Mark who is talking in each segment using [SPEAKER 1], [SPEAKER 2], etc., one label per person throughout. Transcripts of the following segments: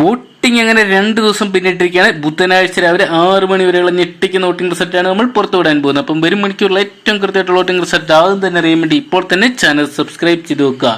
[SPEAKER 1] Voting അങ്ങനെ രണ്ട് ദിവസം പിന്നിട്ടിരിക്കുകയാണ് ബുധനാഴ്ച രാവിലെ ആറ് മണി വരെയുള്ള ഞെട്ടിക്കുന്ന വോട്ടിംഗ് റിസൾട്ടാണ് നമ്മൾ പുറത്തുവിടാൻ പോകുന്നത്. അപ്പം വരും മണിക്കൂറുള്ള ഏറ്റവും കൃത്യമായിട്ടുള്ള വോട്ടിംഗ് റിസൾട്ട് ആദ്യം തന്നെ അറിയാൻ വേണ്ടി ഇപ്പോൾ തന്നെ ചാനൽ സബ്സ്ക്രൈബ് ചെയ്ത് വെക്കുക.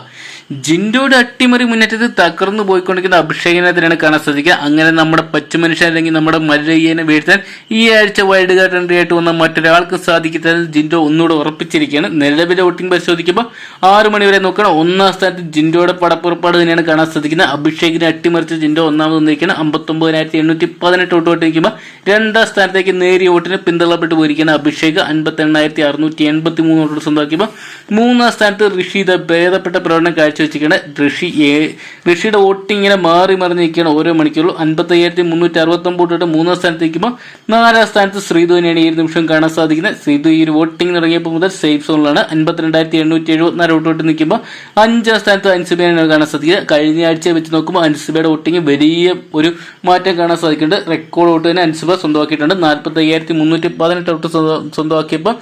[SPEAKER 1] ജിൻഡോയുടെ അട്ടിമറി മുന്നേറ്റത്തിൽ തകർന്നു പോയിക്കൊണ്ടിരിക്കുന്ന അഭിഷേകിനെതിരാണ് കാണാൻ സാധിക്കുക. അങ്ങനെ നമ്മുടെ പച്ചുമനുഷ്യൻ അല്ലെങ്കിൽ നമ്മുടെ മല്ലയ്യനെ വീഴ്ത്താൻ ഈ ആഴ്ച വൈൽഡ് കാർഡ് എൻട്രി ആയിട്ട് വന്ന മറ്റൊരാൾക്ക് സാധിക്കുന്നതിൽ ജിൻഡോ ഒന്നുകൂടെ ഉറപ്പിച്ചിരിക്കുകയാണ്. നിലവിലെ വോട്ടിംഗ് പരിശോധിക്കുമ്പോൾ ആറ് മണി വരെ നോക്കണം ഒന്നാം സ്ഥാനത്ത് ജിൻഡോയുടെ പടപ്പുറപ്പാട് തന്നെയാണ് കാണാൻ സാധിക്കുന്നത്. അഭിഷേകിനെ അട്ടിമറിച്ച് ജിൻഡോ ഒന്നാമത് വന്നിരിക്കുകയാണ്. അമ്പത്തൊമ്പതിനായിരത്തി എണ്ണൂറ്റി പതിനെട്ട് വോട്ട് വോട്ട് നിൽക്കുമ്പോൾ രണ്ടാം സ്ഥാനത്തേക്ക് നേരിയ വോട്ടിന് പിന്തള്ളപ്പെട്ട് പോയിരിക്കുന്ന അഭിഷേക്. അൻപത്തി എണ്ണായിരത്തി അറുന്നൂറ്റി എൺപത്തി മൂന്ന് വോട്ടുകൾ സ്വന്തമാക്കിയപ്പോൾ മൂന്നാം സ്ഥാനത്ത് ഋഷിത ഭേദപ്പെട്ട പ്രകടനം കാഴ്ചവെച്ചിരിക്കുകയാണ് ഋഷി ഏ- ഋഷിയുടെ വോട്ട് ഇങ്ങനെ മാറി മറിഞ്ഞിരിക്കുകയാണ് ഓരോ മണിക്കൂറിലും. അൻപത്തി അയ്യായിരത്തി മുന്നൂറ്റി അറുപത്തൊമ്പത് തൊട്ട് മൂന്നാം സ്ഥാനത്ത് നിൽക്കുമ്പോൾ നാലാം സ്ഥാനത്ത് ശ്രീധുവിനെയാണ് ഈ ഒരു നിമിഷം കാണാൻ സാധിക്കുന്നത്. ശ്രീധു ഈ ഒരു വോട്ടിംഗ് തുടങ്ങിയപ്പോൾ മുതൽ സേഫ് സോണിലാണ്. അൻപത്തിരണ്ടായിരത്തി എണ്ണൂറ്റി എഴുപത്തിനാല് വോട്ട് നിൽക്കുമ്പോൾ അഞ്ചാം സ്ഥാനത്ത് അൻസുബിയാണ് കാണാൻ സാധിക്കുക കഴിഞ്ഞ ആഴ്ച വെച്ച് നോക്കുമ്പോൾ അനുസഭയുടെ വോട്ടിംഗ് വലിയ ഒരു മാറ്റം കാണാൻ സാധിക്കുന്നുണ്ട്. റെക്കോർഡ് വോട്ട് തന്നെ അൻസുബ സ്വന്തമാക്കിയിട്ടുണ്ട്. നാൽപ്പത്തി അയ്യായിരത്തി മുന്നൂറ്റി പതിനെട്ട് വോട്ട് സ്വന്തം- സ്വന്തമാക്കിയപ്പോൾ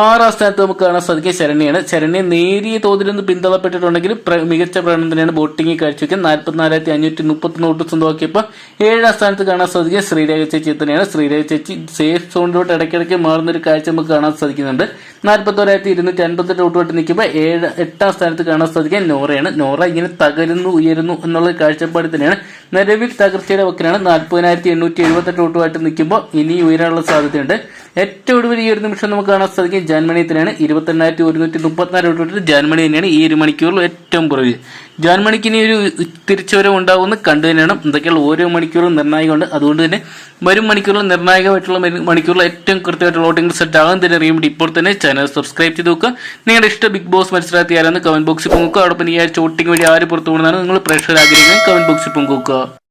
[SPEAKER 1] ആറാം സ്ഥാനത്ത് നമുക്ക് കാണാൻ സാധിക്കുക ശരണ്യാണ്. ശരണ്യ നേരിയ തോതിൽ നിന്ന് പിന്തള്ളപ്പെട്ടിട്ടുണ്ടെങ്കിലും മികച്ച പ്രകടനം തന്നെയാണ് ബോട്ടിംഗ് കാഴ്ചവെക്കുന്നത് നാൽപ്പത്തിനാലായിരത്തി അഞ്ഞൂറ്റി മുപ്പത്തൊന്ന് വോട്ട് സ്വന്തമാക്കിയപ്പോൾ ഏഴാം സ്ഥാനത്ത് കാണാൻ സാധിക്കുക ശ്രീരേഖ ചേച്ചി തന്നെയാണ്. ശ്രീരേഖ ചേച്ചി സേഫ് സോണിലോട്ട് ഇടയ്ക്കിടയ്ക്ക് മാറുന്ന ഒരു കാഴ്ച നമുക്ക് കാണാൻ സാധിക്കുന്നുണ്ട്. നാൽപ്പത്തോരായിരത്തി ഇരുന്നൂറ്റി അൻപത്തെട്ട് വോട്ട് നിൽക്കുമ്പോൾ ഏഴ് എട്ടാം സ്ഥാനത്ത് കാണാൻ സാധിക്കുക നോറയാണ്. നോറ ഇങ്ങനെ തകരുന്നു ഉയരുന്നു എന്നുള്ള കാഴ്ചപ്പാട് തന്നെയാണ്. നിലവിൽ തകർച്ചയുടെ വക്കിലാണ് നാൽപ്പതിനായിരത്തി എണ്ണൂറ്റി എഴുപത്തെട്ട് വോട്ടുമായിട്ട് നിൽക്കുമ്പോൾ ഇനി ഉയരാനുള്ള സാധ്യതയുണ്ട്. ഏറ്റവും ഒടുവിൽ ഈ ഒരു നിമിഷം നമുക്ക് കാണാൻ സാധിക്കും ജർമ്മനി തന്നെയാണ്. ഇരുപത്തെണ്ണായിരത്തി ഒരുന്നൂറ്റി മുപ്പത്തിനാല് തൊട്ടിട്ട് ജർമ്മനി തന്നെയാണ് ഈ ഒരു മണിക്കൂറിൽ ഏറ്റവും പുറകിൽ. ജർമ്മനിക്ക് ഇനി ഒരു തിരിച്ചുവരവ് ഉണ്ടാവുമെന്ന് കണ്ടു തന്നെയാണ്. എന്തൊക്കെയുള്ള ഓരോ മണിക്കൂറും നിർണായകമുണ്ട്. അതുകൊണ്ട് തന്നെ വരും മണിക്കൂറിൽ നിർണായകമായിട്ടുള്ള മണി- മണിക്കൂറിൽ ഏറ്റവും കൃത്യമായിട്ടുള്ള വോട്ടിംഗ് സെറ്റ് ആകാൻ തന്നെ വേണ്ടി ഇപ്പോൾ തന്നെ ചാനൽ സബ്സ്ക്രൈബ് ചെയ്ത് നോക്കുക. നിങ്ങളുടെ ഇഷ്ട ബിഗ് ബോസ് മത്സരാർത്ഥി കമന്റ് ബോക്സിൽ പൊങ്ങുക അതോടൊപ്പം ഈ ആഴ്ച വോട്ടിംഗ് വഴി ആര് പുറത്തു പോകുന്നതാണ് നിങ്ങൾ പ്രേക്ഷകർ ആഗ്രഹിക്കുന്നത്. കമന്റ് ബോക്സിൽ പങ്കുവെക്കുക